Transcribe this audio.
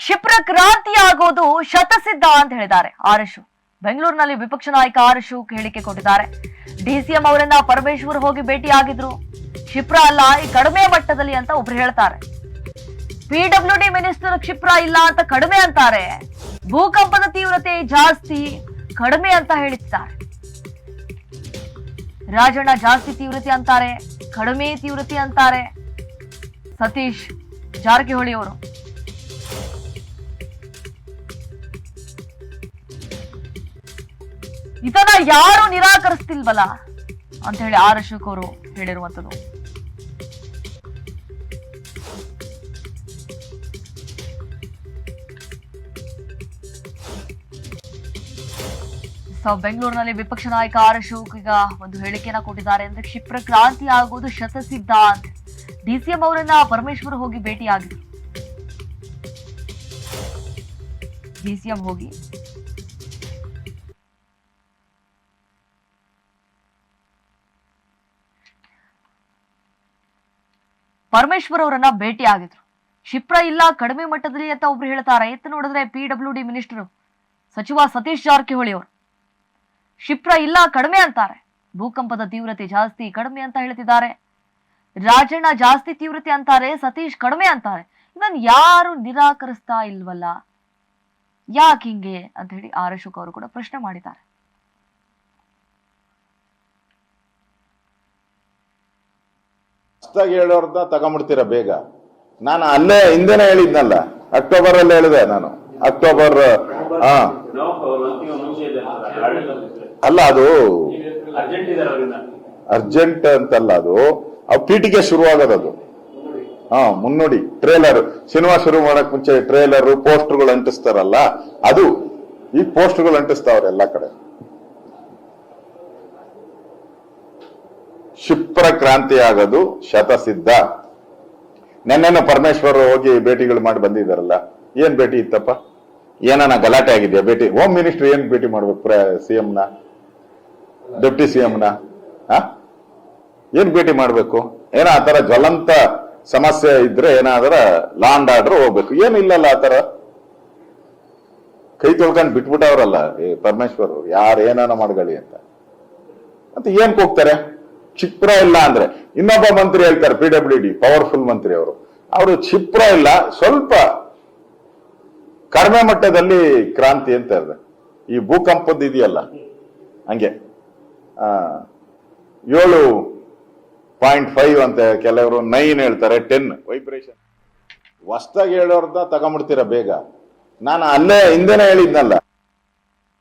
ಕ್ಷಿಪ್ರ ಕ್ರಾಂತಿ ಆಗೋದು ಶತಸಿದ್ಧ ಅಂತ ಹೇಳಿದ್ದಾರೆ ಆರಶು ಬೆಂಗಳೂರಿನಲ್ಲಿ ವಿಪಕ್ಷ ನಾಯಕ ಆರಶು ಹೇಳಿಕೆ ಕೊಟ್ಟಿದ್ದಾರೆ. ಡಿಸಿಎಂ ಅವರನ್ನ ಪರಮೇಶ್ವರ್ ಹೋಗಿ ಭೇಟಿಯಾಗಿದ್ರು. ಕ್ಷಿಪ್ರ ಅಲ್ಲ, ಈ ಕಡಿಮೆ ಮಟ್ಟದಲ್ಲಿ ಅಂತ ಒಬ್ರು ಹೇಳ್ತಾರೆ. ಪಿಡಬ್ಲ್ಯೂ ಡಿ ಮಿನಿಸ್ಟರ್ ಕ್ಷಿಪ್ರ ಇಲ್ಲ ಅಂತ ಕಡಿಮೆ ಅಂತಾರೆ. ಭೂಕಂಪದ ತೀವ್ರತೆ ಜಾಸ್ತಿ, ಕಡಿಮೆ ಅಂತ ಹೇಳಿದ್ದಾರೆ. ರಾಜಣ್ಣ ಜಾಸ್ತಿ ತೀವ್ರತೆ ಅಂತಾರೆ, ಕಡಿಮೆ ತೀವ್ರತೆ ಅಂತಾರೆ. ಸತೀಶ್ ಜಾರಕಿಹೊಳಿ ಅವರು. ಇದನ್ನ ಯಾರು ನಿರಾಕರಿಸ್ತಿಲ್ವಲ್ಲ ಅಂತ ಹೇಳಿ ಆರ್ ಅಶೋಕ್ ಅವರು ಹೇಳಿರುವಂತದ್ದು ಸೊ ಬೆಂಗಳೂರಿನಲ್ಲಿ ವಿಪಕ್ಷ ನಾಯಕ ಆರ್ ಅಶೋಕ್ ಈಗ ಒಂದು ಹೇಳಿಕೆಯನ್ನ ಕೊಟ್ಟಿದ್ದಾರೆ ಅಂದ್ರೆ ಕ್ಷಿಪ್ರ ಕ್ರಾಂತಿ ಆಗೋದು ಶತಸಿದ್ಧ ಅಂತ. ಡಿಸಿಎಂ ಅವರನ್ನ ಪರಮೇಶ್ವರ್ ಹೋಗಿ ಭೇಟಿಯಾಗಿದ್ರು ಡಿಸಿಎಂ ಹೋಗಿ ಪರಮೇಶ್ವರ್ ಅವರನ್ನ ಭೇಟಿ ಆಗಿದ್ರು. ಕ್ಷಿಪ್ರ ಇಲ್ಲ, ಕಡಿಮೆ ಮಟ್ಟದಲ್ಲಿ ಅಂತ ಒಬ್ರು ಹೇಳ್ತಾರೆ. ಎತ್ತ ನೋಡಿದ್ರೆ ಪಿ ಡಬ್ಲ್ಯೂ ಡಿ ಮಿನಿಸ್ಟರ್ ಸಚಿವ ಸತೀಶ್ ಜಾರಕಿಹೊಳಿ ಅವರು. ಕ್ಷಿಪ್ರ ಇಲ್ಲ, ಕಡಿಮೆ ಅಂತಾರೆ. ಭೂಕಂಪದ ತೀವ್ರತೆ ಜಾಸ್ತಿ, ಕಡಿಮೆ ಅಂತ ಹೇಳ್ತಿದ್ದಾರೆ. ರಾಜಣ್ಣ ಜಾಸ್ತಿ ತೀವ್ರತೆ ಅಂತಾರೆ, ಸತೀಶ್ ಕಡಿಮೆ ಅಂತಾರೆ. ಇದನ್ನ ಯಾರು ನಿರಾಕರಿಸ್ತಾ ಇಲ್ವಲ್ಲ? ಯಾಕೆ ಹಿಂಗೆ? ಅಂತ ಹೇಳಿ ಆರ್ ಅಶೋಕ್ ಅವರು ಕೂಡ ಪ್ರಶ್ನೆ ಮಾಡಿದ್ದಾರೆ. ಅಷ್ಟಾಗಿ ಹೇಳೋರ್ದ ತಗೊಂಬಿಡ್ತೀರ ಬೇಗ? ನಾನು ಅಲ್ಲೇ ಹಿಂದೆನೆ ಹೇಳಿದ್ನಲ್ಲ ಅಕ್ಟೋಬರ್ ಅಲ್ಲಿ ಹೇಳಿದೆ ನಾನು. ಅಕ್ಟೋಬರ್ ಹಾ ಅಲ್ಲ ಅದು ಅರ್ಜೆಂಟ್ ಅಂತಲ್ಲ ಅದು. ಅವು ಪೀಟಿಗೆ ಶುರು ಅದು. ಹಾ, ಮುನ್ನುಡಿ, ಟ್ರೇಲರ್. ಸಿನಿಮಾ ಶುರು ಮಾಡಕ್ ಮುಂಚೆ ಟ್ರೇಲರ್ ಪೋಸ್ಟರ್ಗಳು ಅಂಟಿಸ್ತಾರಲ್ಲ ಅದು. ಈ ಪೋಸ್ಟರ್ಗಳು ಅಂಟಿಸ್ತಾವ್ರೆ ಎಲ್ಲಾ ಕಡೆ. ಕ್ಷಿಪ್ರ ಕ್ರಾಂತಿ ಆಗೋದು ಶತಸಿದ್ಧ. ನೆನ್ನೆನ ಪರಮೇಶ್ವರ್ ಹೋಗಿ ಭೇಟಿಗಳು ಮಾಡಿ ಬಂದಿದ್ದಾರಲ್ಲ, ಏನ್ ಭೇಟಿ ಇತ್ತಪ್ಪ? ಏನಾನ ಗಲಾಟೆ ಆಗಿದೆಯಾ ಭೇಟಿ? ಹೋಮ್ ಮಿನಿಸ್ಟರ್ ಏನ್ ಭೇಟಿ ಮಾಡ್ಬೇಕು ಸಿಎಂ ನ? ಡೆಪ್ಟಿ ಸಿಎಂ ನ? ಆ? ಏನ್ ಭೇಟಿ ಮಾಡ್ಬೇಕು? ಏನೋ ಆತರ ಜ್ವಲಂತ ಸಮಸ್ಯೆ ಇದ್ರೆ ಏನಾದ್ರ ಲಾಂಡ್ ಆರ್ಡರ್ ಹೋಗ್ಬೇಕು. ಏನು ಇಲ್ಲಲ್ಲ ಆತರ ಕೈ ತೊಳ್ಕೊಂಡ್ ಬಿಟ್ಬಿಟ್ಟವ್ರಲ್ಲ ಪರಮೇಶ್ವರ್. ಯಾರು ಏನಾನ ಮಾಡ್ಕೊಳ್ಳಿ ಅಂತ. ಮತ್ತೆ ಏನ್ ಹೋಗ್ತಾರೆ ಕ್ಷಿಪ್ರ ಇಲ್ಲ ಅಂದ್ರೆ. ಇನ್ನೊಬ್ಬ ಮಂತ್ರಿ ಹೇಳ್ತಾರೆ ಪಿ ಡಬ್ಲ್ಯೂ ಡಿ ಪವರ್ಫುಲ್ ಮಂತ್ರಿ ಅವರು. ಅವರು ಕ್ಷಿಪ್ರ ಇಲ್ಲ, ಸ್ವಲ್ಪ ಕಡಿಮೆ ಮಟ್ಟದಲ್ಲಿ ಕ್ರಾಂತಿ ಅಂತ ಇದೆ ಈ ಭೂಕಂಪದ ಇದೆಯಲ್ಲ, ಹಂಗೆ. ಏಳು ಪಾಯಿಂಟ್ ಫೈವ್ ಅಂತ ಕೆಲವರು ನೈನ್ ಹೇಳ್ತಾರೆ ಟೆನ್ ವೈಬ್ರೇಷನ್ ಹೊಸ್ದಾಗಿ ಹೇಳೋರ್ದ ತಗೊಂಬಿಡ್ತೀರ ಬೇಗ? ನಾನು ಅಲ್ಲೇ ಹಿಂದೆನೇ ಹೇಳಿದ್ನಲ್ಲ.